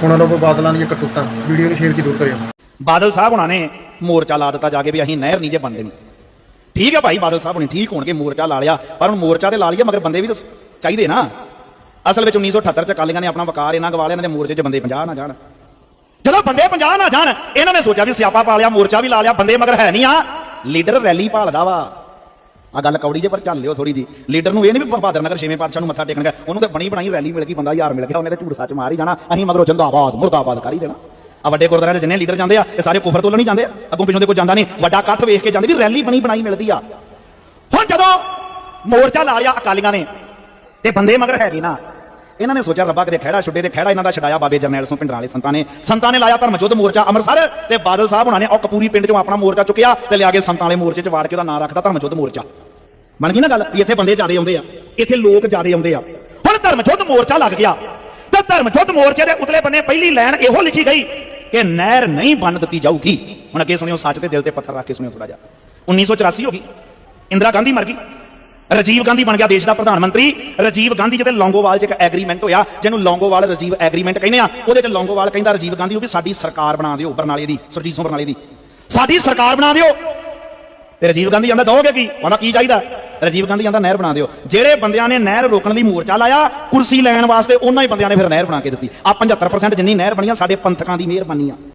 ਸੁਣ ਲਓ ਬਾਦਲਾਂ ਦੀਆਂ ਕਟੂਤਾਂ ਵੀਡੀਓ ਨੂੰ ਸ਼ੇਅਰ ਜ਼ਰੂਰ ਕਰਿਓ। ਬਾਦਲ ਸਾਹਿਬ ਹੁਣਾਂ ਨੇ ਮੋਰਚਾ ਲਾ ਦਿੱਤਾ ਜਾ ਕੇ ਵੀ ਅਸੀਂ ਨਹਿਰ ਨਹੀਂ ਜੇ ਬੰਦੇ ਨਹੀਂ। ਠੀਕ ਹੈ ਭਾਈ, ਬਾਦਲ ਸਾਹਿਬ ਹੁਣੀ ਠੀਕ ਹੋਣਗੇ, ਮੋਰਚਾ ਲਾ ਲਿਆ। ਪਰ ਹੁਣ ਮੋਰਚਾ ਤੇ ਲਾ ਲਿਆ ਮਗਰ ਬੰਦੇ ਵੀ ਤਾਂ ਚਾਹੀਦੇ ਨਾ। ਅਸਲ ਵਿੱਚ 1978 ਚ ਅਕਾਲੀਆਂ ਨੇ ਆਪਣਾ ਵਕਾਰ ਇਹਨਾਂ ਗਵਾ ਲਿਆ ਇਹਨਾਂ ਦੇ ਮੋਰਚੇ 'ਚ ਬੰਦੇ 50 ਨਾ ਜਾਣ। ਜਦੋਂ ਬੰਦੇ 50 ਨਾ ਜਾਣ, ਇਹਨਾਂ ਨੇ ਸੋਚਿਆ ਵੀ ਸਿਆਪਾ ਪਾ ਲਿਆ, ਮੋਰਚਾ ਵੀ ਲਾ ਲਿਆ, ਬੰਦੇ ਮਗਰ ਹੈ ਨਹੀਂ ਆ। ਲੀਡਰ ਰੈਲੀ ਭਾਲਦਾ ਵਾ। ਆ ਗੱਲ ਕੌੜੀ ਜੇ, ਪਰ ਚੱਲ ਲਿਓ ਥੋੜੀ ਜੀ। ਲੀਡਰ ਨੂੰ ਇਹ ਨਹੀਂ ਵੀ ਬਹਾਦਰ ਨਗਰ ਛੇਵੇਂ ਪਾਤਸ਼ਾਹ ਨੂੰ ਮੱਥਾ ਟੇਕਣ ਗਿਆ ਉਹਨੂੰ ਤਾਂ ਬਣੀ ਬਣਾਈ ਰੈਲੀ ਮਿਲ ਗਈ, ਬੰਦਾ ਯਾਰ ਮਿਲ ਗਿਆ, ਉਹਨੇ ਤੇ ਝੂੜ ਸੱਚ ਮਾਰ ਹੀ ਜਾਣਾ। ਅਸੀਂ ਮਗਰੋਂ ਚੰਦਾਬਾਦ ਮੁਰਦਾਬਾਦ ਕਰ ਹੀ ਦੇਣਾ। ਆ ਵੱਡੇ ਗੁਰਦੁਆਰਿਆਂ ਦੇ ਜਿੰਨੇ ਲੀਡਰ ਜਾਂਦੇ ਆ, ਇਹ ਸਾਰੇ ਕੁਫਰ ਤੋਲਣ ਹੀ ਜਾਂਦੇ। ਆ ਅੱਗੋਂ ਪਿੱਛੋਂ ਦੇ ਕੋਈ ਜਾਂਦਾ ਨਹੀਂ। ਵੱਡਾ ਇਕੱਠ ਵੇਖ ਕੇ ਜਾਂਦੇ ਵੀ ਰੈਲੀ ਬਣੀ ਬਣਾਈ ਮਿਲਦੀ ਆ। ਹੁਣ ਜਦੋਂ ਮੋਰਚਾ ਲਾ ਲਿਆ ਅਕਾਲੀਆਂ ਨੇ, ਤੇ ਬੰਦੇ ਮਗਰ ਹੈਗੇ ਨਾ। ਇਹਨਾਂ ਨੇ ਸੋਚਿਆ ਰੱਬਾ ਕਿਤੇ ਖਹਿੜਾ ਛੁੱਡੇ ਤੇ ਖਹਿੜਾ ਇਹਨਾਂ ਦਾ ਛਡਾਇਆ ਬਾਬੇ ਜਰਨੈਲ ਸਿੰਘ ਪਿੰਡਰਾਂ ਵਾਲੇ ਸੰਤਾਂ ਨੇ ਸੰਤਾਂ ਨੇ ਲਾਇਆ ਧਰਮ ਯੁੱਧ ਮੋਰਚਾ ਅੰਮ੍ਰਿਤਸਰ ਤੇ ਬਾਦਲ ਸਾਹਿਬ ਹੁਣਾਂ ਨੇ ਉਹ ਕਪੂਰੀ ਪਿੰਡ ਚੋਂ ਆਪਣਾ ਮੋਰਚਾ ਚੁੱਕਿਆ ਤੇ ਲਿਆ ਕੇ ਸੰਤਾਂ ਵਾਲੇ ਮੋਰਚੇ 'ਚ ਵਾੜ ਕੇ ਉਹਦਾ ਨਾਂ ਰੱਖਦਾ ਧਰਮ ਯੁੱਧ ਮੋਰਚਾ। ਬਣ ਗਈ ਨਾ ਗੱਲ ਵੀ ਇੱਥੇ ਬੰਦੇ ਜ਼ਿਆਦੇ ਆਉਂਦੇ ਆ, ਇੱਥੇ ਲੋਕ ਜ਼ਿਆਦੇ ਆਉਂਦੇ ਆ। ਹੁਣ ਧਰਮ ਯੁੱਧ ਮੋਰਚਾ ਲੱਗ ਗਿਆ ਤੇ ਧਰਮ ਯੁੱਧ ਮੋਰਚੇ ਦੇ ਉਤਲੇ ਬੰਨੇ ਪਹਿਲੀ ਲਾਈਨ ਇਹੋ ਲਿਖੀ ਗਈ ਕਿ ਨਹਿਰ ਨਹੀਂ ਬੰਨ ਦਿੱਤੀ ਜਾਊਗੀ। ਹੁਣ ਅੱਗੇ ਸੁਣਿਓ ਸੱਚ ਤੇ ਦਿਲ ਤੇ ਪੱਥਰ ਰੱਖ ਕੇ ਸੁਣਿਓ ਥੋੜਾ ਜਿਹਾ। 1984 ਹੋ ਗਈ। ਇੰਦਰਾ ਗਾਂਧੀ ਮਰ ਗਈ। ਰਾਜੀਵ ਗਾਂਧੀ ਬਣ ਗਿਆ ਦੇਸ਼ ਦਾ ਪ੍ਰਧਾਨ ਮੰਤਰੀ। ਰਾਜੀਵ ਗਾਂਧੀ ਜਿਹਦੇ ਲੌਂਗੋਵਾਲ 'ਚ ਇੱਕ ਐਗਰੀਮੈਂਟ ਹੋਇਆ, ਜਿਹਨੂੰ ਲੌਂਗੋਵਾਲ ਰਾਜੀਵ ਐਗਰੀਮੈਂਟ ਕਹਿੰਦੇ ਆ, ਉਹਦੇ 'ਚ ਲੌਂਗੋਵਾਲ ਕਹਿੰਦਾ ਰਾਜੀਵ ਗਾਂਧੀ ਨੂੰ ਵੀ ਸਾਡੀ ਸਰਕਾਰ ਬਣਾ ਦਿਓ, ਬਰਨਾਲੇ ਦੀ, ਸੁਰਜੀਤ ਸਿੰਘ ਬਰਨਾਲੇ ਦੀ। ਸਾਡੀ ਸਰਕਾਰ ਬਣਾ ਦਿਓ। ਤੇ ਰਾਜੀਵ ਗਾਂਧੀ ਕਹਿੰਦਾ ਦੋਗੇ ਕੀ? ਉਹਨਾਂ ਕੀ ਚਾਹੀਦਾ? ਰਾਜੀਵ ਗਾਂਧੀ ਕਹਿੰਦਾ ਨਹਿਰ ਬਣਾ ਦਿਓ। ਜਿਹੜੇ ਬੰਦਿਆਂ ਨੇ ਨਹਿਰ ਰੋਕਣ ਲਈ ਮੋਰਚਾ ਲਾਇਆ, ਕੁਰਸੀ ਲੈਣ ਵਾਸਤੇ ਉਹਨਾਂ ਹੀ ਬੰਦਿਆਂ ਨੇ ਫਿਰ ਨਹਿਰ ਬਣਾ ਕੇ ਦਿੱਤੀ। ਆ 75% ਜਿੰਨੀ ਨਹਿਰ ਬਣੀਆਂ ਸਾਡੇ ਪੰਥਕਾਂ ਦੀ ਮਿਹਰਬਾਨੀ ਆ।